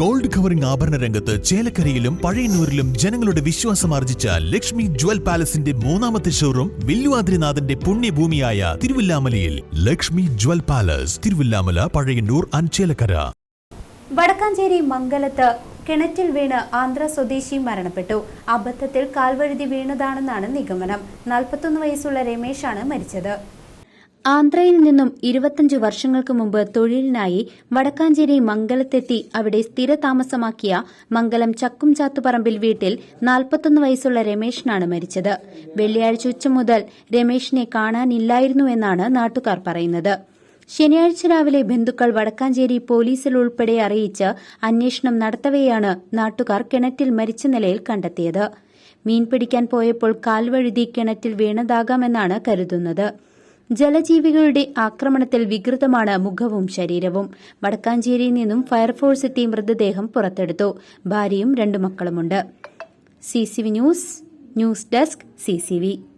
Gold covering ആഭരണ രംഗത്ത് ചേലക്കരയിലും പഴയന്നൂരിലും ജനങ്ങളുടെ വിശ്വാസം ആർജിച്ച ലക്ഷ്മി ജ്വൽ പാലസിന്റെ മൂന്നാമത്തെ ഷോറൂം വില്ലുവാദ്രിനാഥന്റെ പുണ്യഭൂമിയായ തിരുവില്ലാമലയിൽ. ലക്ഷ്മി ജ്വൽ പാലസ് തിരുവില്ലാമല പഴയന്നൂർ അഞ്ചേലക്കര ചേലക്കര. വടക്കാഞ്ചേരി മംഗലത്ത് കിണറ്റിൽ വീണ് ആന്ധ്ര സ്വദേശി മരണപ്പെട്ടു. അബദ്ധത്തിൽ കാൽവഴുതി വീണതാണെന്നാണ് നിഗമനം. നാൽപ്പത്തൊന്ന് വയസ്സുള്ള രമേശാണ് മരിച്ചത്. ആന്ധ്രയിൽ നിന്നും ഇരുപത്തഞ്ച് വർഷങ്ങൾക്ക് മുമ്പ് തൊഴിലിനായി വടക്കാഞ്ചേരി മംഗലത്തെത്തി അവിടെ സ്ഥിരതാമസമാക്കിയ മംഗലം ചക്കും ചാത്തുപറമ്പിൽ വീട്ടിൽ നാൽപ്പത്തൊന്ന് വയസ്സുള്ള രമേശനാണ് മരിച്ചത്. വെള്ളിയാഴ്ച ഉച്ച മുതൽ രമേശിനെ കാണാനില്ലായിരുന്നുവെന്നാണ് നാട്ടുകാർ പറയുന്നത്. ശനിയാഴ്ച രാവിലെ ബന്ധുക്കൾ വടക്കാഞ്ചേരി പോലീസിൽ ഉൾപ്പെടെ അറിയിച്ച് അന്വേഷണം നടത്തവെയാണ് നാട്ടുകാർ കിണറ്റിൽ മരിച്ച നിലയിൽ കണ്ടെത്തിയത്. മീൻ പിടിക്കാൻ പോയപ്പോൾ കാൽവഴുതി കിണറ്റിൽ വീണതാകാമെന്നാണ് കരുതുന്നത്. ജലജീവികളുടെ ആക്രമണത്തിൽ വികൃതമാണ് മുഖവും ശരീരവും. വടക്കാഞ്ചേരിയിൽ നിന്നും ഫയർഫോഴ്സ് എത്തി മൃതദേഹം പുറത്തെടുത്തു. ഭാര്യയും രണ്ടു മക്കളുമുണ്ട്. C news news desk C